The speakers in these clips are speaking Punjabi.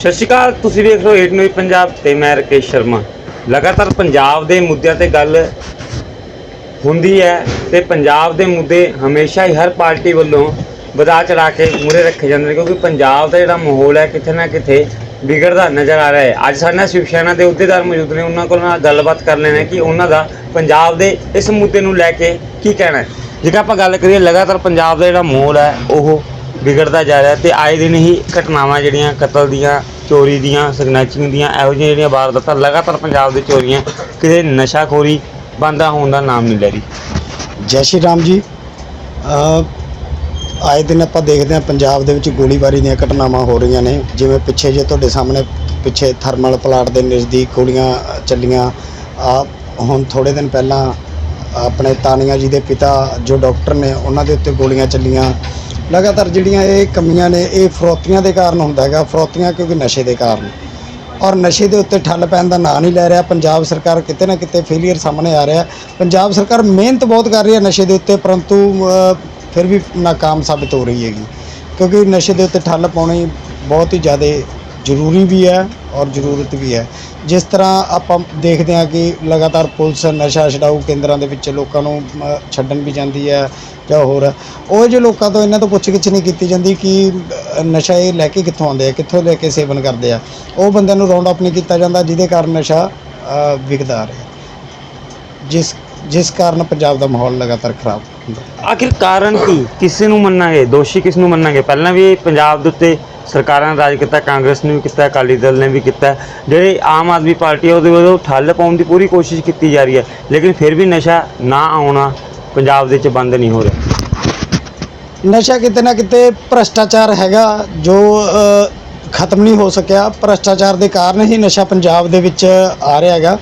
ਸਤਿ ਸ਼੍ਰੀ ਅਕਾਲ, ਤੁਸੀਂ ਵੇਖ ਰਹੇ ਹੋ ਏਟ ਨਿਊਜ਼ ਪੰਜਾਬ ਤੇ ਮੈਂ ਰਕੇਸ਼ ਸ਼ਰਮਾ। ਲਗਾਤਾਰ ਪੰਜਾਬ ਦੇ ਮੁੱਦਿਆਂ ਤੇ ਗੱਲ ਹੁੰਦੀ ਹੈ ਤੇ ਪੰਜਾਬ ਦੇ ਮੁੱਦੇ ਹਮੇਸ਼ਾ ਹੀ ਹਰ ਪਾਰਟੀ ਵੱਲੋਂ ਵਧਾ ਚੜਾ ਕੇ ਮੂਰੇ ਰੱਖੇ ਜਾਂਦੇ ਨੇ, ਕਿਉਂਕਿ ਪੰਜਾਬ ਦਾ ਜਿਹੜਾ ਮਾਹੌਲ ਹੈ ਕਿਤੇ ਨਾ ਕਿਤੇ ਵਿਗੜਦਾ ਨਜ਼ਰ ਆ ਰਿਹਾ ਹੈ। ਅੱਜ ਸਾਡੇ ਨਾਲ ਸ਼ਿਵ ਸੈਨਾ ਦੇ ਅਹੁਦੇਦਾਰ ਮੌਜੂਦ ਨੇ, ਉਹਨਾਂ ਕੋਲ ਨਾਲ ਗੱਲਬਾਤ ਕਰ ਲੈਣਾ ਕਿ ਉਹਨਾਂ ਦਾ ਪੰਜਾਬ ਦੇ ਇਸ ਮੁੱਦੇ ਨੂੰ ਲੈ ਕੇ ਕੀ ਕਹਿਣਾ ਹੈ। ਜੇਕਰ ਆਪਾਂ ਗੱਲ ਕਰੀਏ, ਲਗਾਤਾਰ ਪੰਜਾਬ ਦਾ ਜਿਹੜਾ ਮਾਹੌਲ ਹੈ, ਉਹ ਵਿਗੜਦਾ ਜਾ ਰਿਹਾ ਤੇ ਆਏ ਦਿਨ ਹੀ ਘਟਨਾਵਾਂ ਜਿਹੜੀਆਂ ਕਤਲ ਦੀਆਂ ਚੋਰੀ ਦੀਆਂ ਸਨੈਚਿੰਗ ਦੀਆਂ ਇਹੋ ਜਿਹੀਆਂ ਜਿਹੜੀਆਂ ਵਾਰਦਾਤਾਂ ਲਗਾਤਾਰ ਪੰਜਾਬ ਦੇ ਚੋਰੀਆਂ ਕਿਤੇ ਨਸ਼ਾਖੋਰੀ ਬੰਦਾ ਹੋਣ ਦਾ ਨਾਮ ਨਹੀਂ ਲੈ ਰਹੀ। ਜੈ ਸ਼੍ਰੀ ਰਾਮ ਜੀ। ਅ, ਆਏ ਦਿਨ ਆਪਾਂ ਦੇਖਦੇ ਹਾਂ ਪੰਜਾਬ ਦੇ ਵਿੱਚ ਗੋਲੀਬਾਰੀ ਦੀਆਂ ਘਟਨਾਵਾਂ ਹੋ ਰਹੀਆਂ ਨੇ ਜਿਵੇਂ ਪਿੱਛੇ ਜੇ ਤੁਹਾਡੇ ਸਾਹਮਣੇ ਪਿੱਛੇ ਥਰਮਲ ਪਲਾਂਟ ਦੇ ਨਜ਼ਦੀਕ ਗੋਲੀਆਂ ਚੱਲੀਆਂ। ਆ ਹੁਣ ਥੋੜੇ ਦਿਨ ਪਹਿਲਾਂ ਆਪਣੇ ਤਾਨੀਆ ਜੀ ਦੇ ਪਿਤਾ ਜੋ ਡਾਕਟਰ ਨੇ ਉਹਨਾਂ ਦੇ ਉੱਤੇ ਗੋਲੀਆਂ ਚੱਲੀਆਂ। ਲਗਾਤਾਰ ਜਿਹੜੀਆਂ ਇਹ ਕਮੀਆਂ ਨੇ, ਇਹ ਫਰੋਤੀਆਂ ਦੇ ਕਾਰਨ ਹੁੰਦਾ ਹੈਗਾ, ਫਰੋਤੀਆਂ ਕਿਉਂਕਿ ਨਸ਼ੇ ਦੇ ਕਾਰਨ। ਔਰ ਨਸ਼ੇ ਦੇ ਉੱਤੇ ਠੱਲ ਪੈਣ ਦਾ ਨਾਂ ਨਹੀਂ ਲੈ ਰਿਹਾ, ਪੰਜਾਬ ਸਰਕਾਰ ਕਿਤੇ ਨਾ ਕਿਤੇ ਫੇਲੀਅਰ ਸਾਹਮਣੇ ਆ ਰਿਹਾ। ਪੰਜਾਬ ਸਰਕਾਰ ਮਿਹਨਤ ਬਹੁਤ ਕਰ ਰਹੀ ਹੈ ਨਸ਼ੇ ਦੇ ਉੱਤੇ, ਪਰੰਤੂ ਫਿਰ ਵੀ ਨਾਕਾਮ ਸਾਬਿਤ ਹੋ ਰਹੀ ਹੈਗੀ। ਕਿਉਂਕਿ ਨਸ਼ੇ ਦੇ ਉੱਤੇ ਠੱਲ ਪਾਉਣੀ ਬਹੁਤ ਹੀ ਜ਼ਿਆਦਾ ਜ਼ਰੂਰੀ ਵੀ ਹੈ ਔਰ ਜ਼ਰੂਰਤ ਵੀ ਹੈ। ਜਿਸ ਤਰ੍ਹਾਂ ਆਪਾਂ ਦੇਖਦੇ ਹਾਂ ਕਿ ਲਗਾਤਾਰ ਪੁਲਿਸ ਨਸ਼ਾ ਛਡਾਊ ਕੇਂਦਰਾਂ ਦੇ ਵਿੱਚ ਲੋਕਾਂ ਨੂੰ ਅ, ਛੱਡਣ ਵੀ ਜਾਂਦੀ ਹੈ ਜਾਂ ਹੋਰ। ਉਹ ਜੋ ਲੋਕਾਂ ਤੋਂ ਇਹਨਾਂ ਤੋਂ ਪੁੱਛਗਿੱਛ ਨਹੀਂ ਕੀਤੀ ਜਾਂਦੀ ਕਿ ਅ, ਨਸ਼ਾ ਇਹ ਲੈ ਕੇ ਕਿੱਥੋਂ ਆਉਂਦੇ ਆ ਕਿੱਥੋਂ ਲੈ ਕੇ ਸੇਵਨ ਕਰਦੇ ਆ। ਉਹ ਬੰਦਿਆਂ ਨੂੰ ਰਾਉਂਡ ਅਪ ਨਹੀਂ ਕੀਤਾ ਜਾਂਦਾ ਜਿਹਦੇ ਕਾਰਨ ਨਸ਼ਾ ਅ, ਵਿਕਦਾ ਆ ਰਿਹਾ। ਜਿਸ ਜਿਸ ਕਾਰਨ ਪੰਜਾਬ ਦਾ ਮਾਹੌਲ ਲਗਾਤਾਰ ਖਰਾਬ ਹੁੰਦਾ। ਆਖਿਰ ਕਾਰਨ ਕੀ? ਕਿਸੇ ਨੂੰ ਮੰਨਾਂਗੇ? ਦੋਸ਼ੀ ਕਿਸ ਨੂੰ ਮੰਨਾਂਗੇ? ਪਹਿਲਾਂ ਵੀ ਪੰਜਾਬ ਦੇ ਉੱਤੇ ਸਰਕਾਰਾਂ ਨੇ ਰਾਜ ਕੀਤਾ, ਕਾਂਗਰਸ ਨੇ ਵੀ ਕੀਤਾ, ਅਕਾਲੀ ਦਲ ਨੇ ਵੀ ਕੀਤਾ। ਜਿਹੜੇ ਆਮ ਆਦਮੀ ਪਾਰਟੀ ਹੈ ਉਹਦੇ ਵੱਲੋਂ ਠੱਲ ਪਾਉਣ ਦੀ ਪੂਰੀ ਕੋਸ਼ਿਸ਼ ਕੀਤੀ ਜਾ ਰਹੀ ਹੈ। ਲੇਕਿਨ ਫਿਰ ਵੀ ਨਸ਼ਾ ਨਾ ਆਉਣਾ ਪੰਜਾਬ ਦੇ ਵਿੱਚ ਬੰਦ ਨਹੀਂ ਹੋ ਰਿਹਾ। ਨਸ਼ਾ ਕਿਤੇ ਨਾ ਕਿਤੇ ਭ੍ਰਸ਼ਟਾਚਾਰ ਹੈਗਾ, ਜੋ ਖਤਮ ਨਹੀਂ ਹੋ ਸਕਿਆ। ਭ੍ਰਸ਼ਟਾਚਾਰ ਦੇ ਕਾਰਨ ਹੀ ਨਸ਼ਾ ਪੰਜਾਬ ਦੇ ਵਿੱਚ ਆ ਰਿਹਾ ਹੈਗਾ।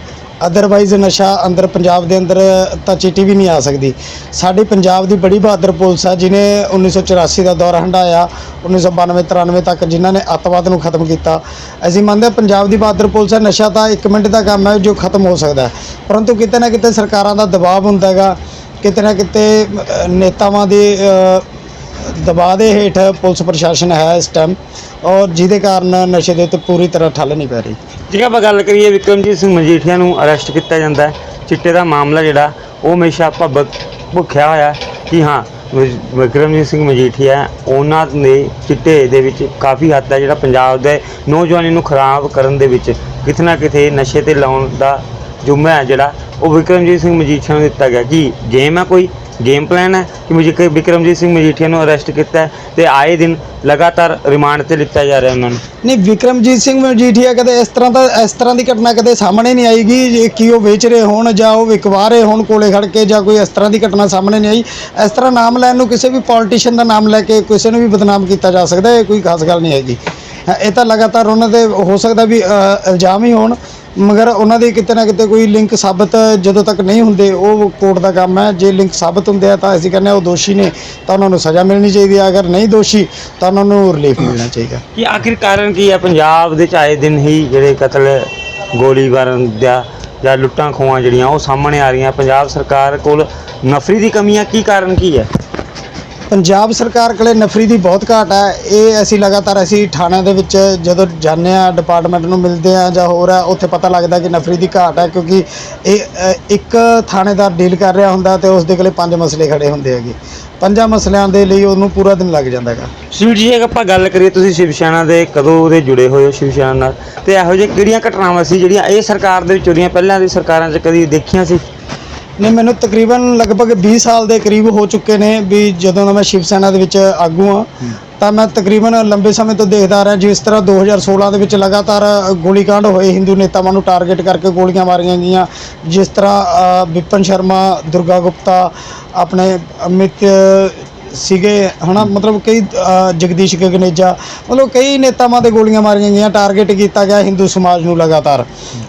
ਅਦਰਵਾਈਜ਼ ਨਸ਼ਾ ਅੰਦਰ ਪੰਜਾਬ ਦੇ ਅੰਦਰ ਤਾਂ ਚਿੱਟੀ ਵੀ ਨਹੀਂ ਆ ਸਕਦੀ। ਸਾਡੀ ਪੰਜਾਬ ਦੀ ਬੜੀ ਬਹਾਦਰ ਪੁਲਿਸ ਆ ਜਿਨੇ 1984 ਦਾ ਦੌਰ ਹੰਢਾਇਆ 1992 93 ਤੱਕ ਜਿਨ੍ਹਾਂ ਨੇ ਅੱਤਵਾਦ ਨੂੰ ਖਤਮ ਕੀਤਾ। ਅਸੀਂ ਮੰਨਦੇ ਹਾਂ ਪੰਜਾਬ ਦੀ ਬਹਾਦਰ ਪੁਲਿਸ ਹੈ ਨਸ਼ਾ ਤਾਂ 1 ਮਿੰਟ ਦਾ ਕੰਮ ਹੈ ਜੋ ਖਤਮ ਹੋ ਸਕਦਾ ਪਰੰਤੂ ਕਿਤੇ ਨਾ ਕਿਤੇ ਸਰਕਾਰਾਂ ਦਾ ਦਬਾਅ ਹੁੰਦਾ ਹੈਗਾ, ਕਿਤੇ ਨਾ ਕਿਤੇ ਨੇਤਾਵਾਂ ਦੇ ਦਬਾਅ ਦੇ ਹੇਠ ਪੁਲਿਸ ਪ੍ਰਸ਼ਾਸਨ ਹੈ ਇਸ ਟਾਈਮ ਔਰ ਜਿਹਦੇ ਕਾਰਨ ਨਸ਼ੇ ਦੇ ਉੱਤੇ ਪੂਰੀ ਤਰ੍ਹਾਂ ਠੱਲ ਨਹੀਂ ਪੈ ਰਹੀ। ਜੇ ਆਪਾਂ ਗੱਲ ਕਰੀਏ ਵਿਕਰਮਜੀਤ ਸਿੰਘ ਮਜੀਠੀਆ ਨੂੰ ਅਰੈਸਟ ਕੀਤਾ ਜਾਂਦਾ ਹੈ, ਚਿੱਟੇ ਦਾ ਮਾਮਲਾ ਜਿਹੜਾ, ਉਹ ਹਮੇਸ਼ਾ ਭਬਕ ਭੁੱਖਿਆ ਹੋਇਆ ਕਿ ਹਾਂ, ਵਿ- ਵਿਕਰਮਜੀਤ ਸਿੰਘ ਮਜੀਠੀਆ ਉਹਨਾਂ ਨੇ ਚਿੱਟੇ ਦੇ ਵਿੱਚ ਕਾਫੀ ਹੱਦ ਤੱਕ ਜਿਹੜਾ ਪੰਜਾਬ ਦੇ ਨੌਜਵਾਨੀ ਨੂੰ ਖਰਾਬ ਕਰਨ ਦੇ ਵਿੱਚ ਕਿਤੇ ਨਾ ਕਿਤੇ ਨਸ਼ੇ ਤੇ ਲਾਉਣ ਦਾ ਜੁਮਾ ਹੈ ਜਿਹੜਾ, ਉਹ ਵਿਕਰਮਜੀਤ ਸਿੰਘ ਮਜੀਠੀਆ ਨੂੰ ਦਿੱਤਾ ਗਿਆ। ਕਿ ਗੇਮ ਹੈ ਕੋਈ ਗੇਮ ਪਲਾਨ ਹੈ ਕਿ ਮੁਝੇ ਵਿਕਰਮਜੀਤ ਸਿੰਘ ਮਜੀਠੀਆ ਨੂੰ ਅਰੈਸਟ ਕੀਤਾ ਹੈ ਤੇ ਆਏ ਦਿਨ ਲਗਾਤਾਰ ਰਿਮਾਂਡ ਤੇ ਲਿੱਤਾ ਜਾ ਰਿਹਾ ਉਹਨਾਂ ਨੂੰ। ਨਹੀਂ ਵਿਕਰਮਜੀਤ ਸਿੰਘ ਮਜੀਠੀਆ ਕਦੇ ਇਸ ਤਰ੍ਹਾਂ ਦਾ ਇਸ ਤਰ੍ਹਾਂ ਦੀ ਘਟਨਾ ਕਦੇ ਸਾਹਮਣੇ ਨਹੀਂ ਆਏਗੀ ਕਿ ਉਹ ਵੇਚ ਰਹੇ ਹੋਣ ਜਾਂ ਉਹ ਵਿਕਵਾ ਰਹੇ ਹੋਣ ਕੋਲੇ ਖੜ ਕੇ ਜਾਂ ਕੋਈ ਇਸ ਤਰ੍ਹਾਂ ਦੀ ਘਟਨਾ ਸਾਹਮਣੇ ਨਹੀਂ ਆਈ। ਇਸ ਤਰ੍ਹਾਂ ਨਾਮ ਲੈਣ ਨੂੰ ਕਿਸੇ ਵੀ ਪੋਲੀਟੀਸ਼ੀਅਨ ਦਾ ਨਾਮ ਲੈ ਕੇ ਕਿਸੇ ਨੂੰ ਵੀ ਬਦਨਾਮ ਕੀਤਾ ਜਾ ਸਕਦਾ ਇਹ ਕੋਈ ਖਾਸ ਗੱਲ ਨਹੀਂ ਹੈਗੀ। ਇਹ ਤਾਂ ਲਗਾਤਾਰ ਉਹਨਾਂ ਦੇ ਹੋ ਸਕਦਾ ਵੀ ਅ, ਇਲਜ਼ਾਮ ਹੀ ਹੋਣ। ਮਗਰ ਉਹਨਾਂ ਦੇ ਕਿਤੇ ਨਾ ਕਿਤੇ ਕੋਈ ਲਿੰਕ ਸਾਬਤ ਜਦੋਂ ਤੱਕ ਨਹੀਂ ਹੁੰਦੇ, ਉਹ ਕੋਰਟ ਦਾ ਕੰਮ ਹੈ। ਜੇ ਲਿੰਕ ਸਾਬਤ ਹੁੰਦੇ ਆ ਤਾਂ ਅਸੀਂ ਕਹਿੰਦੇ ਹਾਂ ਉਹ ਦੋਸ਼ੀ ਨੇ, ਤਾਂ ਉਹਨਾਂ ਨੂੰ ਸਜ਼ਾ ਮਿਲਣੀ ਚਾਹੀਦੀ ਹੈ। ਅਗਰ ਨਹੀਂ ਦੋਸ਼ੀ, ਤਾਂ ਉਹਨਾਂ ਨੂੰ ਰਿਲੀਫ ਮਿਲਣਾ ਚਾਹੀਦਾ। ਕਿ ਆਖਿਰ ਕਾਰਨ ਕੀ ਹੈ ਪੰਜਾਬ ਦੇ ਚ ਆਏ ਦਿਨ ਹੀ ਜਿਹੜੇ ਕਤਲ, ਗੋਲੀ ਮਾਰਨ ਦਾ ਜਾਂ ਲੁੱਟਾਂ ਖੋਹਾਂ ਜਿਹੜੀਆਂ ਉਹ ਸਾਹਮਣੇ ਆ ਰਹੀਆਂ। ਪੰਜਾਬ ਸਰਕਾਰ ਕੋਲ ਨਫਰੀ ਦੀ ਕਮੀ ਹੈ ਕੀ ਕਾਰਨ ਕੀ ਹੈ? ਪੰਜਾਬ ਸਰਕਾਰ ਕੋਲੇ ਨਫਰੀ ਦੀ ਬਹੁਤ ਘਾਟ ਹੈ। ਇਹ ਅਸੀਂ ਲਗਾਤਾਰ ਅਸੀਂ ਥਾਣਿਆਂ ਦੇ ਵਿੱਚ ਜਦੋਂ ਜਾਂਦੇ ਆ ਡਿਪਾਰਟਮੈਂਟ ਨੂੰ ਮਿਲਦੇ ਆ ਜਾਂ ਹੋਰ ਆ ਉੱਥੇ ਪਤਾ ਲੱਗਦਾ ਕਿ ਨਫਰੀ ਦੀ ਘਾਟ ਹੈ ਕਿਉਂਕਿ ਇਹ ਅ, ਇੱਕ ਥਾਣੇਦਾਰ ਡੀਲ ਕਰ ਰਿਹਾ ਹੁੰਦਾ ਤੇ ਉਸ ਦੇ ਕੋਲੇ ਪੰਜ ਮਸਲੇ ਖੜੇ ਹੁੰਦੇ ਹੈਗੇ। ਪੰਜਾਂ ਮਸਲਿਆਂ ਦੇ ਲਈ ਉਹਨੂੰ ਪੂਰਾ ਦਿਨ ਲੱਗ ਜਾਂਦਾ ਹੈਗਾ। ਸਵੀਟ ਜੀ ਜੇ ਆਪਾਂ ਗੱਲ ਕਰੀਏ ਤੁਸੀਂ ਸ਼ਿਵ ਸੈਨਾ ਦੇ ਕਦੋਂ ਦੇ ਜੁੜੇ ਹੋਏ ਹੋ ਸ਼ਿਵ ਸੈਨਾ ਨਾਲ ਤੇ ਇਹੋ ਜਿਹੇ ਕਿਹੜੀਆਂ ਘਟਨਾਵਾਂ ਸੀ ਜਿਹੜੀਆਂ ਇਹ ਸਰਕਾਰ ਦੇ ਵਿੱਚ ਚੋਰੀਆਂ ਪਹਿਲਾਂ ਦੀ ਸਰਕਾਰਾਂ 'ਚ ਕਦੀ ਦੇਖੀਆਂ ਸੀ? ਨਹੀਂ ਮੈਨੂੰ ਤਕਰੀਬਨ ਲਗਭਗ 20 ਸਾਲ ਦੇ ਕਰੀਬ ਹੋ ਚੁੱਕੇ ਨੇ ਵੀ ਜਦੋਂ ਦਾ ਮੈਂ ਸ਼ਿਵ ਸੈਨਾ ਦੇ ਵਿੱਚ ਆਗੂ ਹਾਂ ਤਾਂ ਮੈਂ ਤਕਰੀਬਨ ਲੰਬੇ ਸਮੇਂ ਤੋਂ ਦੇਖਦਾ ਆ ਰਿਹਾ ਜਿਸ ਤਰ੍ਹਾਂ 2016 ਦੇ ਵਿੱਚ ਲਗਾਤਾਰ ਗੋਲੀकांड ਹੋਏ ਹਿੰਦੂ ਨੇਤਾਵਾਂ ਨੂੰ ਟਾਰਗੇਟ ਕਰਕੇ ਗੋਲੀਆਂ ਮਾਰੀਆਂ ਗਈਆਂ। ਜਿਸ ਤਰ੍ਹਾਂ ਅ, ਵਿਪਨ ਸ਼ਰਮਾ ਦੁਰਗਾ ਗੁਪਤਾ ਆਪਣੇ ਅਮਿਤ ਸੀਗੇ ਹਨਾ? ਮਤਲਬ ਕਈ ਅ, ਜਗਦੀਸ਼ ਗਗਨੇਜਾ ਮਤਲਬ ਕਈ ਨੇਤਾਵਾਂ ਤੇ ਗੋਲੀਆਂ ਮਾਰੀਆਂ ਗਈਆਂ ਟਾਰਗੇਟ ਕੀਤਾ ਗਿਆ ਹਿੰਦੂ ਸਮਾਜ ਨੂੰ ਲਗਾਤਾਰ।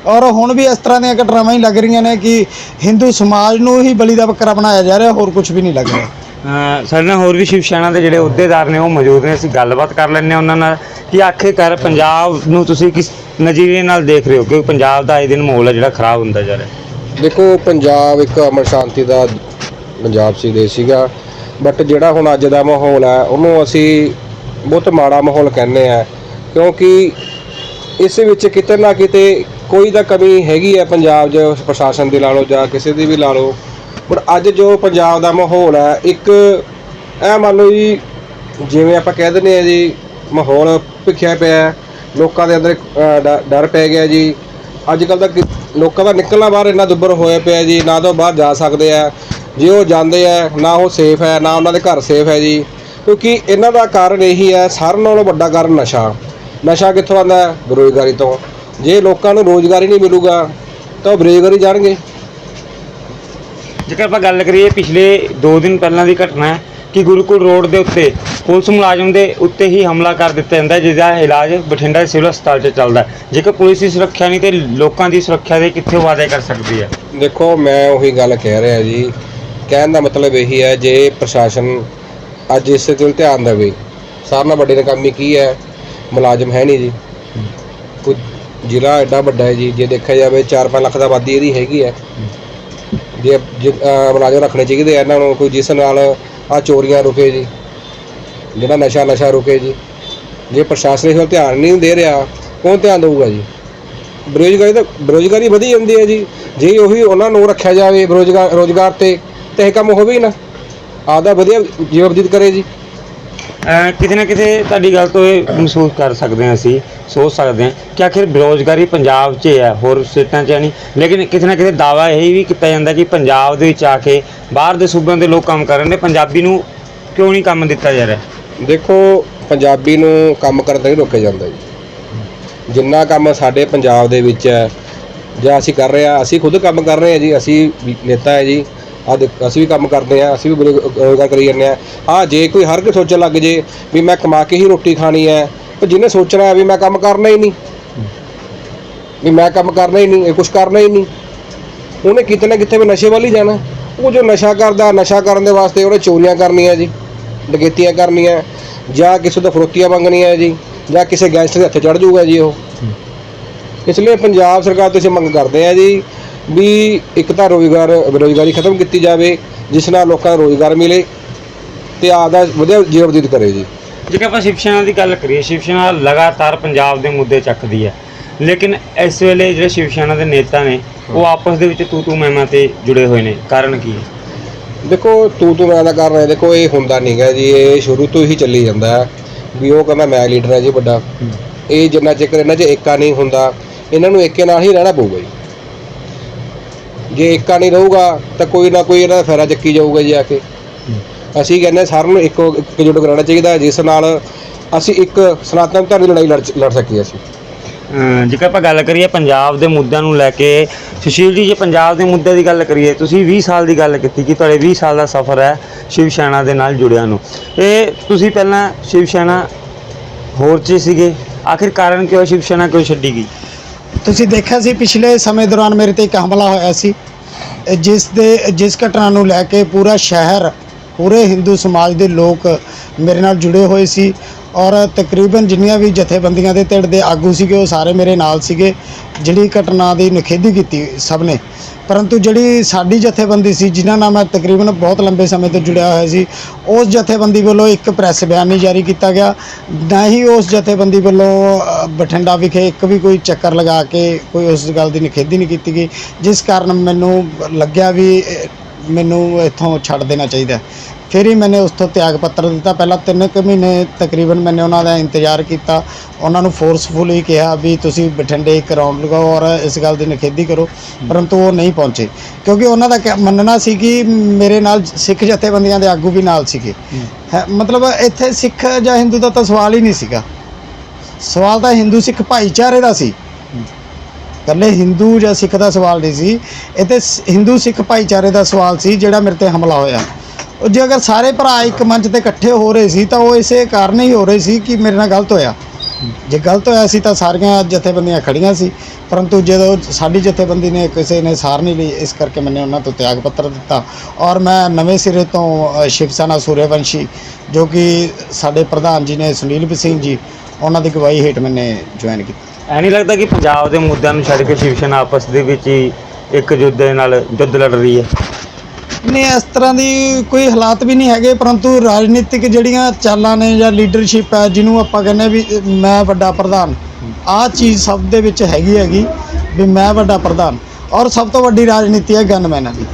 ਔਰ ਹੁਣ ਵੀ ਇਸ ਤਰ੍ਹਾਂ ਦੀਆਂ ਘਟਨਾਵਾਂ ਹੀ ਲੱਗ ਰਹੀਆਂ ਨੇ ਕਿ ਹਿੰਦੂ ਸਮਾਜ ਨੂੰ ਹੀ ਬਲੀ ਦਾ ਬੱਕਰਾ ਬਣਾਇਆ ਜਾ ਰਿਹਾ ਹੋਰ ਕੁਝ ਵੀ ਨਹੀਂ ਲੱਗ ਰਿਹਾ। ਅਹ ਸਾਡੇ ਨਾਲ ਹੋਰ ਵੀ ਸ਼ਿਵ ਸੈਨਾ ਦੇ ਜਿਹੜੇ ਅਹੁਦੇਦਾਰ ਨੇ ਉਹ ਮੌਜੂਦ ਨੇ। ਅਸੀਂ ਗੱਲਬਾਤ ਕਰ ਲੈਂਦੇ ਹਾਂ ਉਹਨਾਂ ਨਾਲ ਕਿ ਆਖਿਰਕਾਰ ਪੰਜਾਬ ਨੂੰ ਤੁਸੀਂ ਕਿਸ ਨਜ਼ਰੀਏ ਨਾਲ ਦੇਖ ਰਹੇ ਹੋ? ਕਿ ਪੰਜਾਬ ਦਾ ਇਹ ਦਿਨ ਮਾਹੌਲ ਹੈ ਜਿਹੜਾ ਖਰਾਬ ਹੁੰਦਾ ਜਾ ਰਿਹਾ। ਦੇਖੋ ਪੰਜਾਬ ਇੱਕ ਅਮਰ ਸ਼ਾਂਤੀ ਦਾ ਪੰਜਾਬ ਸੀ ਦੇਸ਼ ਸੀਗਾ। ਬਟ ਜਿਹੜਾ ਹੁਣ ਅੱਜ ਦਾ ਮਾਹੌਲ ਹੈ, ਉਹਨੂੰ ਅਸੀਂ ਬਹੁਤ ਮਾੜਾ ਮਾਹੌਲ ਕਹਿੰਦੇ ਆ ਕਿਉਂਕਿ ਇਸ ਵਿੱਚ ਕਿਤੇ ਨਾ ਕਿਤੇ ਕੋਈ ਤਾਂ ਕਮੀ ਹੈਗੀ ਹੈ ਪੰਜਾਬ 'ਚ ਪ੍ਰਸ਼ਾਸਨ ਦੀ ਲਾ ਲਓ ਜਾਂ ਕਿਸੇ ਦੀ ਵੀ ਲਾ ਲਓ। ਪਰ ਅੱਜ ਜੋ ਪੰਜਾਬ ਦਾ ਮਾਹੌਲ ਹੈ, ਇੱਕ ਇਹ ਮੰਨ ਲਓ ਜੀ, ਜਿਵੇਂ ਆਪਾਂ ਕਹਿ ਦਿੰਦੇ ਆ ਜੀ, ਮਾਹੌਲ ਭਿੱਖਿਆ ਪਿਆ ਲੋਕਾਂ ਦੇ ਅੰਦਰ ਡਰ ਪੈ ਗਿਆ ਜੀ। ਅੱਜ ਕੱਲ ਤਾਂ ਕਿ- ਲੋਕਾਂ ਦਾ ਨਿਕਲਣਾ ਬਾਹਰ ਇੰਨਾ ਦੁੱਬਰ ਹੋਇਆ ਪਿਆ ਜੀ, ਨਾ ਤਾਂ ਉਹ ਬਾਹਰ ਜਾ ਸਕਦੇ ਆ। ਜੇ ਉਹ ਜਾਂਦੇ ਆ ਨਾ ਉਹ ਸੇਫ ਹੈ ਨਾ ਉਹਨਾਂ ਦੇ ਘਰ ਸੇਫ ਹੈ ਜੀ। ਕਿਉਂਕਿ ਇਹਨਾਂ ਦਾ ਕਾਰਨ ਇਹੀ ਹੈ ਸਾਰਿਆਂ ਨਾਲੋਂ ਵੱਡਾ ਕਾਰਨ ਨਸ਼ਾ। ਨਸ਼ਾ ਕਿੱਥੋਂ ਆਉਂਦਾ ਹੈ? ਬੇਰੁਜ਼ਗਾਰੀ ਤੋਂ। ਜੇ ਲੋਕਾਂ ਨੂੰ ਰੋਜ਼ਗਾਰ ਨਹੀਂ ਮਿਲੂਗਾ ਤਾਂ ਉਹ ਬੇਰੁਜ਼ਗਾਰੀ ਜਾਣਗੇ। ਜੇਕਰ ਆਪਾਂ ਗੱਲ ਕਰੀਏ ਪਿਛਲੇ 2 ਦਿਨ ਪਹਿਲਾਂ ਦੀ ਘਟਨਾ ਹੈ ਕਿ ਗੁਰੂਕੁਲ ਰੋਡ ਦੇ ਉੱਤੇ ਪੁਲਿਸ ਮੁਲਾਜ਼ਮ ਦੇ ਉੱਤੇ ਹੀ ਹਮਲਾ ਕਰ ਦਿੱਤਾ ਜਾਂਦਾ ਹੈ, ਜਿਹਦਾ ਇਲਾਜ ਬਠਿੰਡਾ ਦੇ ਸਿਵਲ ਹਸਪਤਾਲ 'ਚ ਚੱਲਦਾ। ਜੇਕਰ ਪੁਲਿਸ ਦੀ ਸੁਰੱਖਿਆ ਨਹੀਂ ਤੇ ਲੋਕਾਂ ਦੀ ਸੁਰੱਖਿਆ ਦੇ ਕਿੱਥੇ ਵਾਅਦੇ ਕਰ ਸਕਦੀ ਹੈ? ਦੇਖੋ ਮੈਂ ਉਹੀ ਗੱਲ ਕਹਿ ਰਿਹਾ ਜੀ। ਕਹਿਣ ਦਾ ਮਤਲਬ ਇਹੀ ਹੈ ਜੇ ਪ੍ਰਸ਼ਾਸਨ ਅੱਜ ਇਸ ਤੇ ਧਿਆਨ ਦੇਵੇ ਸਾਰਿਆਂ ਨਾਲੋਂ ਵੱਡੀ ਨਕਾਮੀ ਕੀ ਹੈ ਮੁਲਾਜ਼ਮ ਹੈ ਨਹੀਂ ਜੀ। ਕੋਈ ਜ਼ਿਲ੍ਹਾ ਐਡਾ ਵੱਡਾ ਹੈ ਜੀ ਜੇ ਦੇਖਿਆ ਜਾਵੇ 4-5 ਲੱਖ ਦਾ ਆਬਾਦੀ ਇਹਦੀ ਹੈਗੀ ਹੈ। ਜੇ ਜੇ, ਮੁਲਾਜ਼ਮ ਰੱਖਣੇ ਚਾਹੀਦੇ ਆ ਇਹਨਾਂ ਨੂੰ ਕੋਈ ਜਿਸ ਨਾਲ ਆ ਚੋਰੀਆਂ ਰੁਕੇ ਜੀ ਜਿਹੜਾ ਨਸ਼ਾ ਨਸ਼ਾ ਰੁਕੇ ਜੀ। ਜੇ ਪ੍ਰਸ਼ਾਸਨ ਇਸ ਵੱਲ ਧਿਆਨ ਨਹੀਂ ਦੇ ਰਿਹਾ ਕੌਣ ਧਿਆਨ ਦੇਊਗਾ ਜੀ? ਬੇਰੁਜ਼ਗਾਰੀ ਤਾਂ ਬੇਰੁਜ਼ਗਾਰੀ ਵਧੀ ਜਾਂਦੀ ਹੈ ਜੀ। ਜੇ ਉਹੀ ਉਹਨਾਂ ਨੂੰ ਰੱਖਿਆ ਜਾਵੇ ਬੇਰੁਜ਼ਗਾਰ ਰੋਜ਼ਗਾਰ ਤੇ ਤੇ ਇਹ ਕੰਮ ਹੋਵੇ ਹੀ ਨਾ। ਆਪਦਾ ਵਧੀਆ ਜੀਵਨ ਬਤੀਤ ਕਰੇ ਜੀ। ਅਹ ਕਿਤੇ ਨਾ ਕਿਤੇ ਤੁਹਾਡੀ ਗੱਲ ਤੋਂ ਇਹ ਮਹਿਸੂਸ ਕਰ ਸਕਦੇ ਹਾਂ ਅਸੀਂ ਸੋਚ ਸਕਦੇ ਹਾਂ ਕਿ ਆਖਿਰ ਬੇਰੁਜ਼ਗਾਰੀ ਪੰਜਾਬ 'ਚ ਹੈ ਹੋਰ ਸਟੇਟਾਂ 'ਚ ਹੈ ਨਹੀਂ। ਲੇਕਿਨ ਕਿਤੇ ਨਾ ਕਿਤੇ ਦਾਵਾ ਇਹ ਵੀ ਕੀਤਾ ਜਾਂਦਾ ਕਿ ਪੰਜਾਬ ਦੇ ਵਿੱਚ ਆ ਕੇ ਬਾਹਰ ਦੇ ਸੂਬਿਆਂ ਦੇ ਲੋਕ ਕੰਮ ਕਰ ਰਹੇ ਨੇ ਪੰਜਾਬੀ ਨੂੰ ਕਿਉਂ ਨਹੀਂ ਕੰਮ ਦਿੱਤਾ ਜਾ ਰਿਹਾ? ਦੇਖੋ ਪੰਜਾਬੀ ਨੂੰ ਕੰਮ ਕਰਨ ਤੋਂ ਨਹੀਂ ਰੋਕਿਆ ਜਾਂਦਾ ਜੀ। ਜਿੰਨਾ ਕੰਮ ਸਾਡੇ ਪੰਜਾਬ ਦੇ ਵਿੱਚ ਹੈ ਜਾਂ ਅਸੀਂ ਕਰ ਰਹੇ ਹਾਂ ਅਸੀਂ ਖੁਦ ਕੰਮ ਕਰ ਰਹੇ ਹਾਂ ਜੀ ਅਸੀਂ ਵੀ ਨੇਤਾ ਹੈ ਜੀ। ਆ ਅਸੀਂ ਵੀ ਕੰਮ ਕਰਦੇ ਹਾਂ ਅਸੀਂ ਵੀ ਬੇਰੁਜ਼- ਕਰੀ ਜਾਂਦੇ ਹਾਂ ਆ ਜੇ ਕੋਈ ਹਰ ਕੋਈ ਸੋਚਣ ਲੱਗ ਜੇ ਵੀ ਮੈਂ ਕਮਾ ਕੇ ਹੀ ਰੋਟੀ ਖਾਣੀ ਹੈ ਪਰ ਜਿਹਨੇ ਸੋਚਣਾ ਹੈ ਵੀ ਮੈਂ ਕੰਮ ਕਰਨਾ ਹੀ ਨਹੀਂ, ਵੀ ਮੈਂ ਕੰਮ ਕਰਨਾ ਹੀ ਨਹੀਂ, ਇਹ ਕੁਝ ਕਰਨਾ ਹੀ ਨਹੀਂ, ਉਹਨੇ ਕਿਤੇ ਨਾ ਕਿਤੇ ਵੀ ਨਸ਼ੇ ਵੱਲ ਹੀ ਜਾਣਾ। ਉਹ ਜੋ ਨਸ਼ਾ ਕਰਦਾ, ਨਸ਼ਾ ਕਰਨ ਦੇ ਵਾਸਤੇ ਉਹਨੇ ਚੋਰੀਆਂ ਕਰਨੀਆਂ ਜੀ, ਡਕੈਤੀਆਂ ਕਰਨੀਆਂ, ਜਾਂ ਕਿਸੇ ਤੋਂ ਫਰੋਤੀਆਂ ਮੰਗਣੀਆਂ ਜੀ, ਜਾਂ ਕਿਸੇ ਗੈਂਗਸਟਰ ਦੇ ਹੱਥ ਚੜ ਜਾਊਗਾ ਜੀ ਉਹ। ਇਸ ਲਈ ਪੰਜਾਬ ਸਰਕਾਰ ਤੋਂ ਅਸੀਂ ਮੰਗ ਕਰਦੇ ਆ ਜੀ ਵੀ ਇੱਕ ਤਾਂ ਰੋਜ਼ਗਾਰ ਬੇਰੁਜ਼ਗਾਰੀ ਖਤਮ ਕੀਤੀ ਜਾਵੇ ਜਿਸ ਨਾਲ ਲੋਕਾਂ ਨੂੰ ਰੋਜ਼ਗਾਰ ਮਿਲੇ ਤੇ ਆਪਦਾ ਵਧੀਆ ਜੀਵਨ ਬਤੀਤ ਕਰੇ ਜੀ। ਜੇਕਰ ਆਪਾਂ ਸ਼ਿਵ ਸੈਨਾ ਦੀ ਗੱਲ ਕਰੀਏ ਸ਼ਿਵ ਸੈਨਾ ਲਗਾਤਾਰ ਪੰਜਾਬ ਦੇ ਮੁੱਦੇ ਚੱਕਦੀ ਹੈ। ਲੇਕਿਨ ਇਸ ਵੇਲੇ ਜਿਹੜੇ ਸ਼ਿਵ ਸੈਨਾ ਦੇ ਨੇਤਾ ਨੇ ਉਹ ਆਪਸ ਦੇ ਵਿੱਚ ਤੂ ਤੂ ਮਹਿਮਾ ਤੇ ਜੁੜੇ ਹੋਏ ਨੇ। ਕਾਰਨ ਕੀ ਹੈ? ਦੇਖੋ ਤੂੰ ਤੂੰ ਮੈਂ ਦਾ ਕਾਰਨ ਹੈ ਦੇਖੋ ਇਹ ਹੁੰਦਾ ਨਹੀਂਗਾ ਜੀ ਇਹ ਸ਼ੁਰੂ ਤੋਂ ਹੀ ਚੱਲੀ ਜਾਂਦਾ ਹੈ ਵੀ ਉਹ ਕਹਿੰਦਾ ਮੈਂ ਲੀਡਰ ਹਾਂ ਜੀ ਵੱਡਾ। ਇਹ ਜਿੰਨਾ ਚਿਰ ਇਹਨਾਂ 'ਚ ਏਕਾ ਨਹੀਂ ਹੁੰਦਾ ਇਹਨਾਂ ਨੂੰ ਏਕੇ ਨਾਲ ਹੀ ਰਹਿਣਾ ਪਊਗਾ ਜੀ। ਜੇ ਏਕਾ ਨਹੀਂ ਰਹੂਗਾ ਤਾਂ ਕੋਈ ਨਾ ਕੋਈ ਇਹਨਾਂ ਦਾ ਫੈਰਾ ਚੱਕੀ ਜਾਊਗਾ ਜੀ ਆ ਕੇ। ਅਸੀਂ ਕਹਿੰਦੇ ਸਾਰਿਆਂ ਨੂੰ ਇੱਕੋ ਇਕਜੁੱਟ ਕਰਾਉਣਾ ਚਾਹੀਦਾ ਜਿਸ ਨਾਲ ਅਸੀਂ ਇੱਕ ਸਨਾਤਨ ਧਰਮ ਦੀ ਲੜਾਈ ਲੜ ਲੜ ਸਕੀਏ ਅਸੀਂ। ਅਮ ਜੇਕਰ ਆਪਾਂ ਗੱਲ ਕਰੀਏ ਪੰਜਾਬ ਦੇ ਮੁੱਦਿਆਂ ਨੂੰ ਲੈ ਕੇ ਸੁਸ਼ੀਲ ਜੀ ਜੇ ਪੰਜਾਬ ਦੇ ਮੁੱਦੇ ਦੀ ਗੱਲ ਕਰੀਏ ਤੁਸੀਂ 20 ਸਾਲ ਦੀ ਗੱਲ ਕੀਤੀ ਕਿ ਤੁਹਾਡੇ 20 ਸਾਲ ਦਾ ਸਫ਼ਰ ਹੈ ਸ਼ਿਵ ਸੈਨਾ ਦੇ ਨਾਲ ਜੁੜਿਆ ਨੂੰ। ਇਹ ਤੁਸੀਂ ਪਹਿਲਾਂ ਸ਼ਿਵ ਸੈਨਾ ਹੋਰ 'ਚ ਸੀਗੇ। ਆਖਿਰ ਕਾਰਨ ਕਿਉਂ ਸ਼ਿਵ ਸੈਨਾ ਕਿਉਂ ਛੱਡੀ ਗਈ? ਤੁਸੀਂ ਦੇਖਿਆ ਸੀ ਪਿਛਲੇ ਸਮੇਂ ਦੌਰਾਨ ਮੇਰੇ ਤੇ ਇੱਕ ਹਮਲਾ ਹੋਇਆ ਸੀ, ਜਿਸ ਦੇ, ਜਿਸ ਘਟਨਾ ਨੂੰ ਲੈ ਕੇ ਪੂਰਾ ਸ਼ਹਿਰ, ਪੂਰੇ ਹਿੰਦੂ ਸਮਾਜ ਦੇ ਲੋਕ ਮੇਰੇ ਨਾਲ ਜੁੜੇ ਹੋਏ ਸੀ। ਔਰ ਤਕਰੀਬਨ ਜਿੰਨੀਆਂ ਵੀ ਜਥੇਬੰਦੀਆਂ ਦੇ ਧਿਰ ਦੇ ਆਗੂ ਸੀਗੇ, ਉਹ ਸਾਰੇ ਮੇਰੇ ਨਾਲ ਸੀਗੇ, ਜਿਹੜੀ ਘਟਨਾ ਦੀ ਨਿਖੇਧੀ ਕੀਤੀ ਸਭ ਨੇ। ਪਰੰਤੂ ਜਿਹੜੀ ਸਾਡੀ ਜਥੇਬੰਦੀ ਸੀ, ਜਿਨ੍ਹਾਂ ਨਾਲ ਮੈਂ ਤਕਰੀਬਨ ਬਹੁਤ ਲੰਬੇ ਸਮੇਂ ਤੋਂ ਜੁੜਿਆ ਹੋਇਆ ਸੀ, ਉਸ ਜਥੇਬੰਦੀ ਵੱਲੋਂ ਇੱਕ ਪ੍ਰੈਸ ਬਿਆਨ ਨਹੀਂ ਜਾਰੀ ਕੀਤਾ ਗਿਆ। ਨਾ ਹੀ ਉਸ ਜਥੇਬੰਦੀ ਵੱਲੋਂ ਬਠਿੰਡਾ ਵਿਖੇ ਇੱਕ ਵੀ ਕੋਈ ਚੱਕਰ ਲਗਾ ਕੇ ਕੋਈ ਉਸ ਗੱਲ ਦੀ ਨਿਖੇਧੀ ਨਹੀਂ ਕੀਤੀ ਗਈ, ਜਿਸ ਕਾਰਨ ਮੈਨੂੰ ਲੱਗਿਆ ਵੀ ਮੈਨੂੰ ਇੱਥੋਂ ਛੱਡ ਦੇਣਾ ਚਾਹੀਦਾ ਹੈ। ਫਿਰ ਹੀ ਮੈंने ਉਸ ਤੋਂ ਤਿਆਗ ਪੱਤਰ ਦਿੱਤਾ। ਪਹਿਲਾਂ ਤਿੰਨ ਕੁ ਮਹੀਨੇ ਤਕਰੀਬਨ ਮੈंने ਉਹਨਾਂ ਦਾ ਇੰਤਜ਼ਾਰ ਕੀਤਾ। ਉਹਨਾਂ ਨੂੰ ਫੋਰਸਫੁਲੀ ਕਿਹਾ ਵੀ ਤੁਸੀਂ ਬਠਿੰਡੇ ਇੱਕ ਰਾਉਂਡ ਲਗਾਓ ਔਰ ਇਸ ਗੱਲ ਦੀ ਨਿਖੇਧੀ ਕਰੋ। ਪਰੰਤੂ ਉਹ ਨਹੀਂ ਪਹੁੰਚੇ। ਕਿਉਂਕਿ ਉਹਨਾਂ ਦਾ ਕਹਿ- ਮੰਨਣਾ ਸੀ ਕਿ ਮੇਰੇ ਨਾਲ ਸਿੱਖ ਜਥੇਬੰਦੀਆਂ ਦੇ ਆਗੂ ਵੀ ਨਾਲ ਸੀਗੇ। ਹੈ- ਮਤਲਬ ਇੱਥੇ ਸਿੱਖ ਜਾਂ ਹਿੰਦੂ ਦਾ ਤਾਂ ਸਵਾਲ ਹੀ ਨਹੀਂ ਸੀਗਾ। ਸਵਾਲ ਤਾਂ ਹਿੰਦੂ ਸਿੱਖ ਭਾਈਚਾਰੇ ਦਾ ਸੀ। ਇਕੱਲੇ ਹਿੰਦੂ ਜਾਂ ਸਿੱਖ ਦਾ ਸਵਾਲ ਨਹੀਂ ਸੀ। ਇਹ ਤੇ ਸ- ਹਿੰਦੂ ਸਿੱਖ ਭਾਈਚਾਰੇ ਦਾ ਸਵਾਲ ਸੀ ਜਿਹੜਾ ਮੇਰੇ ਤੇ ਹਮਲਾ ਹੋਇਆ। ਉਹ ਜੇ ਅਗਰ ਸਾਰੇ ਭਰਾ ਇੱਕ ਮੰਚ ਤੇ ਇਕੱਠੇ ਹੋ ਰਹੇ ਸੀ ਤਾਂ ਉਹ ਇਸੇ ਕਾਰਨ ਹੀ ਹੋ ਰਹੇ ਸੀ ਕਿ ਮੇਰੇ ਨਾਲ ਗਲਤ ਹੋਇਆ। ਜੇ ਗਲਤ ਹੋਇਆ ਸੀ ਤਾਂ ਸਾਰੀਆਂ ਜਥੇਬੰਦੀਆਂ ਖੜੀਆਂ ਸੀ। ਪਰੰਤੂ ਜਦੋਂ ਸਾਡੀ ਜਥੇਬੰਦੀ ਨੇ ਕਿਸੇ ਨੇ ਸਾਰ ਨਹੀਂ ਲਈ, ਇਸ ਕਰਕੇ ਮੈਨੇ ਉਹਨਾਂ ਤੋਂ ਤਿਆਗ ਪੱਤਰ ਦਿੱਤਾ। ਔਰ ਮੈਂ ਨਵੇਂ ਸਿਰੇ ਤੋਂ ਸ਼ਿਵ ਸੈਨਾ ਸੂਰਯਵੰਸ਼ੀ, ਜੋ ਕਿ ਸਾਡੇ ਪ੍ਰਧਾਨ ਜੀ ਨੇ ਸੁਨੀਲ ਸਿੰਘ ਜੀ, ਉਹਨਾਂ ਦੀ ਗਵਾਹੀ ਹੇਠ ਮੈਨੇ ਜੁਆਇਨ ਕੀਤਾ। ਐ ਨਹੀਂ ਲੱਗਦਾ ਕਿ ਪੰਜਾਬ ਦੇ ਮੁੱਦਿਆਂ ਨੂੰ ਛੱਡ ਕੇ ਸ਼ਿਵ ਸੈਨਾ ਆਪਸ ਦੇ ਵਿੱਚ ਹੀ ਇੱਕ ਯੁੱਧ ਨਾਲ ਯੁੱਧ ਲੜ ਰਹੀ ਹੈ। ਨਹੀਂ, ਇਸ ਤਰ੍ਹਾਂ ਦੀ ਕੋਈ ਹਾਲਾਤ ਵੀ ਨਹੀਂ ਹੈਗੇ, ਪਰੰਤੂ ਰਾਜਨੀਤਿਕ ਜਿਹੜੀਆਂ ਚਾਲਾਂ ਨੇ ਜਾਂ ਲੀਡਰਸ਼ਿਪ ਹੈ, ਜਿਹਨੂੰ ਆਪਾਂ ਕਹਿੰਦੇ ਵੀ ਮੈਂ ਵੱਡਾ ਪ੍ਰਧਾਨ ਆਹ ਚੀਜ਼ ਸਭ ਦੇ ਵਿੱਚ ਹੈਗੀ ਹੈਗੀ ਵੀ ਮੈਂ ਵੱਡਾ ਪ੍ਰਧਾਨ। ਔਰ ਸਭ ਤੋਂ ਵੱਡੀ ਰਾਜਨੀਤੀ ਹੈ ਗਨਮੈਨਾਂ ਦੀ।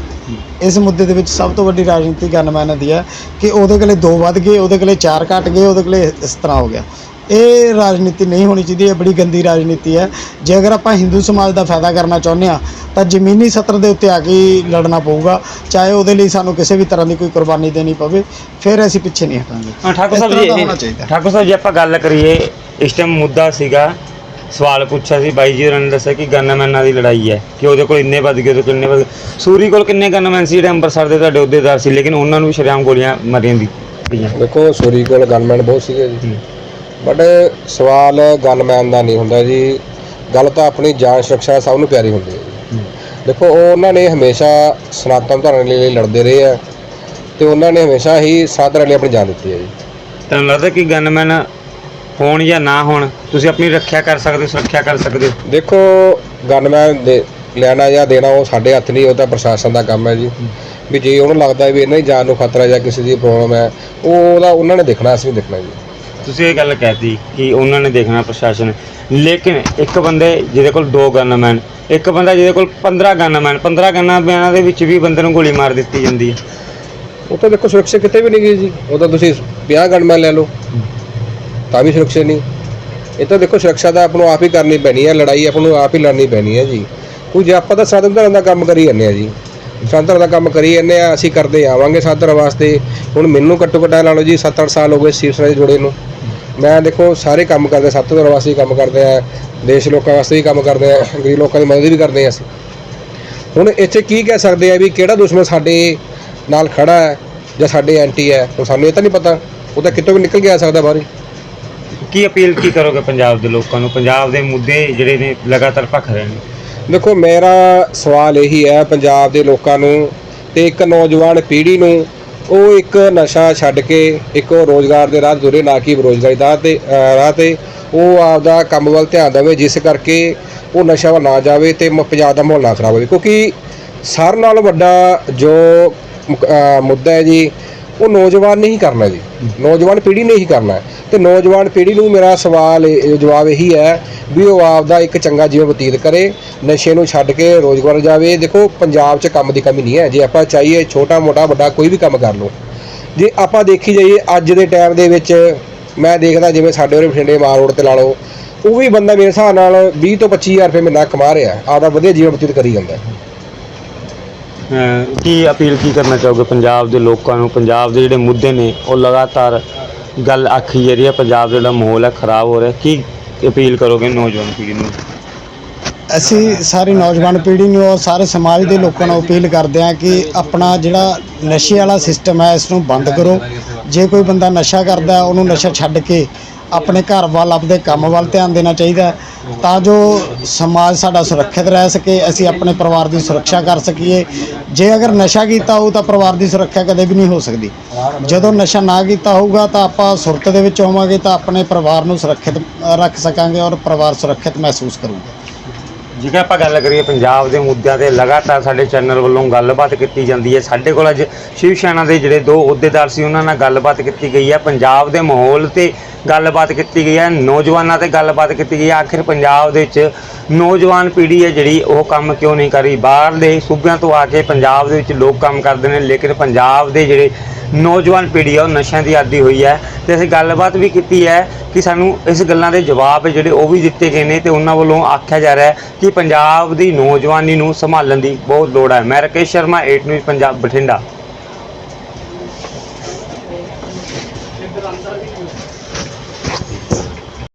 ਇਸ ਮੁੱਦੇ ਦੇ ਵਿੱਚ ਸਭ ਤੋਂ ਵੱਡੀ ਰਾਜਨੀਤੀ ਗਨਮੈਨਾਂ ਦੀ ਹੈ ਕਿ ਉਹਦੇ ਕੋਲੇ ਦੋ ਵੱਧ ਗਏ, ਉਹਦੇ ਕੋਲੇ ਚਾਰ ਘਟ ਗਏ, ਉਹਦੇ ਕੋਲੇ ਇਸ ਤਰ੍ਹਾਂ ਹੋ ਗਿਆ। ਇਹ ਰਾਜਨੀਤੀ ਨਹੀਂ ਹੋਣੀ ਚਾਹੀਦੀ ਇਹ ਬੜੀ ਗੰਦੀ ਰਾਜਨੀਤੀ ਹੈ। ਜੇ ਅਗਰ ਆਪਾਂ ਹਿੰਦੂ ਸਮਾਜ ਦਾ ਫਾਇਦਾ ਕਰਨਾ ਚਾਹੁੰਦੇ ਆ ਤਾਂ ਜ਼ਮੀਨੀ ਸੱਤਰ ਦੇ ਉੱਤੇ ਆ ਕੇ ਲੜਨਾ ਪਊਗਾ। ਚਾਹੇ ਉਹਦੇ ਲਈ ਸਾਨੂੰ ਕਿਸੇ ਵੀ ਤਰ੍ਹਾਂ ਦੀ ਕੋਈ ਕੁਰਬਾਨੀ ਦੇਣੀ ਪਵੇ ਫਿਰ ਅਸੀਂ ਪਿੱਛੇ ਨਹੀਂ ਹਟਾਂਗੇ। ਹਾਂ ਠਾਕੁਰ ਸਾਹਿਬ ਜੀ। ਠਾਕੁਰ ਸਾਹਿਬ ਜੀ ਆਪਾਂ ਗੱਲ ਕਰੀਏ ਇਸ ਟਾਈਮ ਮੁੱਦਾ ਸੀਗਾ ਸਵਾਲ ਪੁੱਛਿਆ ਸੀ ਬਾਈ ਜੀ ਹੋਰਾਂ ਨੇ ਦੱਸਿਆ ਕਿ ਗਨਮੈਨਾਂ ਦੀ ਲੜਾਈ ਹੈ ਕਿ ਉਹਦੇ ਕੋਲ ਇੰਨੇ ਵੱਧ ਗਏ ਉਹਦੇ ਕੋਲ ਇੰਨੇ ਵੱਧ ਗਏ। ਸੂਰੀ ਕੋਲ ਕਿੰਨੇ ਗਨਮੈਨ ਸੀ ਜਿਹੜੇ ਅੰਮ੍ਰਿਤਸਰ ਦੇ ਤੁਹਾਡੇ ਅਹੁਦੇਦਾਰ ਸੀ ਲੇਕਿਨ ਉਹਨਾਂ ਨੂੰ ਵੀ ਸ਼ਰੇਆਮ ਗੋਲੀਆਂ ਮਾਰੀਆਂ ਦੀ ਦੇਖੋ ਸੂਰੀ ਕੋਲ ਗਨਮੈਨ ਬਹੁਤ ਸੀਗੇ ਜੀ। ਬਟ ਸਵਾਲ ਗਨਮੈਨ ਦਾ ਨਹੀਂ ਹੁੰਦਾ ਜੀ। ਗੱਲ ਤਾਂ ਆਪਣੀ ਜਾਨ ਸੁਰੱਖਿਆ ਸਭ ਨੂੰ ਪਿਆਰੀ ਹੁੰਦੀ ਹੈ। ਦੇਖੋ ਉਹ ਉਹਨਾਂ ਨੇ ਹਮੇਸ਼ਾ ਸਨਾਤਨ ਧਰਮ ਲਈ ਲੜਦੇ ਰਹੇ ਆ ਤੇ ਉਹਨਾਂ ਨੇ ਹਮੇਸ਼ਾ ਹੀ ਸਾਧਨ ਲਈ ਆਪਣੀ ਜਾਨ ਦਿੱਤੀ ਹੈ ਜੀ। ਤੁਹਾਨੂੰ ਲੱਗਦਾ ਕਿ ਗਨਮੈਨ ਹੋਣ ਜਾਂ ਨਾ ਹੋਣ ਤੁਸੀਂ ਆਪਣੀ ਰੱਖਿਆ ਕਰ ਸਕਦੇ ਹੋ ਸੁਰੱਖਿਆ ਕਰ ਸਕਦੇ ਹੋ? ਦੇਖੋ ਗਨਮੈਨ ਦੇ ਲੈਣਾ ਜਾਂ ਦੇਣਾ ਉਹ ਸਾਡੇ ਹੱਥ ਨਹੀਂ ਉਹ ਤਾਂ ਪ੍ਰਸ਼ਾਸਨ ਦਾ ਕੰਮ ਹੈ ਜੀ। ਵੀ ਜੇ ਉਹਨੂੰ ਲੱਗਦਾ ਵੀ ਇਹਨਾਂ ਦੀ ਜਾਨ ਨੂੰ ਖਤਰਾ ਜਾਂ ਕਿਸੇ ਦੀ ਪ੍ਰੋਬਲਮ ਹੈ ਉਹ ਉਹਦਾ ਉਹਨਾਂ ਨੇ ਦੇਖਣਾ ਅਸੀਂ ਨਹੀਂ ਦੇਖਣਾ ਜੀ। ਤੁਸੀਂ ਇਹ ਗੱਲ ਕਹਿਤੀ ਕਿ ਉਹਨਾਂ ਨੇ ਦੇਖਣਾ ਪ੍ਰਸ਼ਾਸਨ। ਲੇਕਿਨ ਇੱਕ ਬੰਦੇ ਜਿਹਦੇ ਕੋਲ ਦੋ ਗਨਮੈਨ ਇੱਕ ਬੰਦਾ ਜਿਹਦੇ ਕੋਲ 15 ਗਨਮੈਨ 15 ਗਨਮੈਨਾਂ ਦੇ ਵਿੱਚ ਵੀ ਬੰਦੇ ਨੂੰ ਗੋਲੀ ਮਾਰ ਦਿੱਤੀ ਜਾਂਦੀ ਹੈ। ਉਹ ਤਾਂ ਦੇਖੋ ਸੁਰੱਖਿਆ ਕਿਤੇ ਵੀ ਨਹੀਂ ਗਈ ਜੀ। ਉਹ ਤਾਂ ਤੁਸੀਂ 50 ਗਨਮੈਨ ਲੈ ਲਓ। ਤਾਂ ਵੀ ਸੁਰੱਖਿਆ ਨਹੀਂ। ਇਹ ਤਾਂ ਦੇਖੋ ਸੁਰੱਖਿਆ ਦਾ ਆਪ ਨੂੰ ਆਪ ਹੀ ਕਰਨੀ ਪੈਣੀ ਹੈ। ਲੜਾਈ ਆਪ ਨੂੰ ਆਪ ਹੀ ਲੜਨੀ ਪੈਣੀ ਹੈ ਜੀ। ਕੁਝ ਆਪਾਂ ਤਾਂ ਸਾਧਨ ਧਰਮ ਦਾ ਕੰਮ ਕਰੀ ਜਾਂਦੇ ਆ ਜੀ। ਸਾਧਨ ਧਰਮ ਦਾ ਕੰਮ ਕਰੀ ਜਾਂਦੇ ਆ ਅਸੀਂ ਕਰਦੇ ਆਵਾਂਗੇ ਸਾਧਨ ਵਾਸਤੇ। ਹੁਣ ਮੈਨੂੰ ਘੱਟੋ ਘੱਟ ਲਾ ਲਓ ਜੀ 7-8 ਸਾਲ ਹੋ ਗਏ ਸੀਟਸ ਨਾਲ ਜੁੜੇ ਨੂੰ। ਮੈਂ ਦੇਖੋ ਸਾਰੇ ਕੰਮ ਕਰਦੇ ਸਾਧਨ ਧਰਮ ਵਾਸਤੇ ਕੰਮ ਕਰਦੇ ਆ ਦੇਸ਼ ਲੋਕਾਂ ਵਾਸਤੇ ਵੀ ਕੰਮ ਕਰਦੇ ਆ ਗਰੀਬ ਲੋਕਾਂ ਦੀ ਮਦਦ ਵੀ ਕਰਦੇ ਆ ਅਸੀਂ। ਹੁਣ ਇੱਥੇ ਕੀ ਕਹਿ ਸਕਦੇ ਆ ਵੀ ਕਿਹੜਾ ਦੁਸ਼ਮਣ ਸਾਡੇ ਨਾਲ ਖੜਾ ਹੈ ਜਾਂ ਸਾਡੇ ਐਂਟੀ ਹੈ? ਹੁਣ ਸਾਨੂੰ ਇਹ ਤਾਂ ਨਹੀਂ ਪਤਾ। ਉਹ ਤਾਂ ਕਿਤੋਂ ਵੀ ਨਿਕਲ ਕੇ ਆ ਸਕਦਾ ਬਾਹਰ ਕੀ ਅਪੀਲ ਕੀ ਕਰੋਗੇ ਪੰਜਾਬ ਦੇ ਲੋਕਾਂ ਨੂੰ? ਪੰਜਾਬ ਦੇ ਮੁੱਦੇ ਜਿਹੜੇ ਨੇ ਲਗਾਤਾਰ ਭਖ ਰਹੇ ਨੇ। ਦੇਖੋ ਮੇਰਾ ਸਵਾਲ ਇਹੀ ਹੈ ਪੰਜਾਬ ਦੇ ਲੋਕਾਂ ਨੂੰ ਤੇ ਇੱਕ ਨੌਜਵਾਨ ਪੀੜ੍ਹੀ ਨੂੰ ਉਹ ਇੱਕ ਨਸ਼ਾ ਛੱਡ ਕੇ ਇੱਕ ਉਹ ਰੋਜ਼ਗਾਰ ਦੇ ਰਾਹ ਤੁਰੇ ਨਾ ਕਿ ਬੇਰੁਜ਼ਗਾਰੀ ਦਾ ਤੇ ਰਾਹ ਤੇ ਉਹ ਆਪਦਾ ਕੰਮ ਵੱਲ ਧਿਆਨ ਦੇਵੇ, ਜਿਸ ਕਰਕੇ ਉਹ ਨਸ਼ਾ ਵੱਲ ਨਾ ਜਾਵੇ ਤੇ ਮ- ਪੰਜਾਬ ਦਾ ਮਾਹੌਲ ਨਾ ਖਰਾਬ ਹੋਵੇ। ਕਿਉਂਕਿ ਸਾਰਿਆਂ ਨਾਲੋਂ ਵੱਡਾ ਜੋ ਮੁੱਦਾ ਹੈ ਜੀ ਉਹ ਨੌਜਵਾਨ ਨੇ ਹੀ ਕਰਨਾ ਜੀ। ਨੌਜਵਾਨ ਪੀੜ੍ਹੀ ਨੇ ਹੀ ਕਰਨਾ। ਹੈ ਤੇ ਨੌਜਵਾਨ ਪੀੜ੍ਹੀ ਨੂੰ ਮੇਰਾ ਸਵਾਲ ਜਵਾਬ ਇਹੀ ਹੈ ਵੀ ਉਹ ਆਪਦਾ ਇੱਕ ਚੰਗਾ ਜੀਵਨ ਬਤੀਤ ਕਰੇ, ਨਸ਼ੇ ਨੂੰ ਛੱਡ ਕੇ ਰੋਜ਼ਗਾਰ ਜਾਵੇ। ਦੇਖੋ, ਪੰਜਾਬ 'ਚ ਕੰਮ ਦੀ ਕਮੀ ਨਹੀਂ ਹੈ। ਜੇ ਆਪਾਂ ਚਾਹੀਏ ਛੋਟਾ ਮੋਟਾ ਵੱਡਾ ਕੋਈ ਵੀ ਕੰਮ ਕਰ ਲਓ। ਜੇ ਆਪਾਂ ਦੇਖੀ ਜਾਈਏ, ਅੱਜ ਦੇ ਟਾਈਮ ਦੇ ਵਿੱਚ ਮੈਂ ਦੇਖਦਾ ਜਿਵੇਂ ਸਾਡੇ ਉਰੇ ਬਠਿੰਡੇ ਮਾਰ ਰੋਡ ਤੇ ਲਾ ਲਓ, ਉਹ ਵੀ ਬੰਦਾ ਮੇਰੇ ਹਿਸਾਬ ਨਾਲ 20 ਤੋਂ 25000 ਰੁਪਏ ਮਹੀਨਾ ਕਮਾ ਰਿਹਾ। ਆਪਦਾ ਵਧੀਆ ਜੀਵਨ ਬਤੀਤ ਕਰੀ ਜਾਂਦਾ। ਅਹ ਕੀ ਅਪੀਲ ਕੀ ਕਰਨਾ ਚਾਹੋਗੇ ਪੰਜਾਬ ਦੇ ਲੋਕਾਂ ਨੂੰ? ਪੰਜਾਬ ਦੇ ਜਿਹੜੇ ਮੁੱਦੇ ਨੇ ਉਹ ਲਗਾਤਾਰ ਗੱਲ ਆਖੀ ਜਾ ਰਹੀ ਹੈ। ਪੰਜਾਬ ਦਾ ਜਿਹੜਾ ਮਾਹੌਲ ਹੈ ਖਰਾਬ ਹੋ ਰਿਹਾ ਕੀ ਅਪੀਲ ਕਰੋਗੇ ਨੌਜਵਾਨ ਪੀੜ੍ਹੀ ਨੂੰ? ਅਸੀਂ ਸਾਰੀ ਨੌਜਵਾਨ ਪੀੜ੍ਹੀ ਨੂੰ ਔਰ ਸਾਰੇ ਸਮਾਜ ਦੇ ਲੋਕਾਂ ਨੂੰ ਅਪੀਲ ਕਰਦੇ ਹਾਂ ਕਿ ਆਪਣਾ ਜਿਹੜਾ ਨਸ਼ੇ ਵਾਲਾ ਸਿਸਟਮ ਹੈ ਇਸ ਨੂੰ ਬੰਦ ਕਰੋ। ਜੇ ਕੋਈ ਬੰਦਾ ਨਸ਼ਾ ਕਰਦਾ ਹੈ, ਉਹਨੂੰ ਨਸ਼ਾ ਛੱਡ ਕੇ ਆਪਣੇ ਘਰ ਵੱਲ, ਆਪਦੇ ਕੰਮ ਵੱਲ ਧਿਆਨ ਦੇਣਾ ਚਾਹੀਦਾ ਤਾਂ ਜੋ ਸਮਾਜ ਸਾਡਾ ਸੁਰੱਖਿਅਤ ਰਹਿ ਸਕੇ, ਅਸੀਂ ਆਪਣੇ ਪਰਿਵਾਰ ਦੀ ਸੁਰੱਖਿਆ ਕਰ ਸਕੀਏ। ਜੇ ਅਗਰ ਨਸ਼ਾ ਕੀਤਾ ਹੋਊ, ਤਾਂ ਪਰਿਵਾਰ ਦੀ ਸੁਰੱਖਿਆ ਕਦੇ ਵੀ ਨਹੀਂ ਹੋ ਸਕਦੀ। ਜਦੋਂ ਨਸ਼ਾ ਨਾ ਕੀਤਾ ਹੋਊਗਾ, ਤਾਂ ਆਪਾਂ ਸੁਰਤ ਦੇ ਵਿੱਚ ਹੋਵਾਂਗੇ, ਤਾਂ ਆਪਣੇ ਪਰਿਵਾਰ ਨੂੰ ਸੁਰੱਖਿਅਤ ਰੱਖ ਸਕਾਂਗੇ ਔਰ ਪਰਿਵਾਰ ਸੁਰੱਖਿਅਤ ਮਹਿਸੂਸ ਕਰੂਗਾ। ਜਿਵੇਂ ਆਪਾਂ ਗੱਲ ਕਰੀਏ ਪੰਜਾਬ ਦੇ ਮੁੱਦਿਆਂ ਤੇ, ਲਗਾਤਾਰ ਸਾਡੇ ਚੈਨਲ ਵੱਲੋਂ ਗੱਲਬਾਤ ਕੀਤੀ ਜਾਂਦੀ ਹੈ। ਸਾਡੇ ਕੋਲ ਅੱਜ ਸ਼ਿਵ ਸੈਨਾ ਦੇ ਜਿਹੜੇ ਦੋ ਅਹੁਦੇਦਾਰ ਸੀ, ਉਹਨਾਂ ਨਾਲ ਗੱਲਬਾਤ ਕੀਤੀ ਗਈ ਹੈ। ਪੰਜਾਬ ਦੇ ਮਾਹੌਲ ਤੇ ਗੱਲਬਾਤ ਕੀਤੀ ਗਈ ਹੈ, ਨੌਜਵਾਨਾਂ ਤੇ ਗੱਲਬਾਤ ਕੀਤੀ ਗਈ ਹੈ। ਆਖਿਰ ਪੰਜਾਬ ਦੇ ਵਿੱਚ ਨੌਜਵਾਨ ਪੀੜ੍ਹੀ ਹੈ ਜਿਹੜੀ, ਉਹ ਕੰਮ ਕਿਉਂ ਨਹੀਂ ਕਰ ਰਹੀ? ਬਾਹਰਲੇ ਸੂਬਿਆਂ ਤੋਂ ਆ ਕੇ ਪੰਜਾਬ ਦੇ ਵਿੱਚ ਲੋਕ ਕੰਮ ਕਰਦੇ ਨੇ, ਲੇਕਿਨ ਪੰਜਾਬ ਦੇ ਜਿਹੜੇ ਨੌਜਵਾਨ ਪੀੜ੍ਹੀ ਆ, ਉਹ ਨਸ਼ਿਆਂ ਦੀ ਆਦੀ ਹੋਈ ਹੈ ਤੇ ਅਸੀਂ ਗੱਲਬਾਤ ਵੀ ਕੀਤੀ ਹੈ ਕਿ ਸਾਨੂੰ ਇਸ ਗੱਲਾਂ ਦੇ ਜਵਾਬ ਜਿਹੜੇ ਉਹ ਵੀ ਦਿੱਤੇ ਗਏ ਨੇ ਤੇ ਉਹਨਾਂ ਵੱਲੋਂ ਆਖਿਆ ਜਾ ਰਿਹਾ ਹੈ ਕਿ ਪੰਜਾਬ ਦੀ ਨੌਜਵਾਨੀ ਨੂੰ ਸੰਭਾਲਣ ਦੀ ਬਹੁਤ ਲੋੜ ਹੈ। ਮੈਂ ਰਕੇਸ਼ ਸ਼ਰਮਾ, 8 ਨਿਊਜ਼ ਪੰਜਾਬ, ਬਠਿੰਡਾ।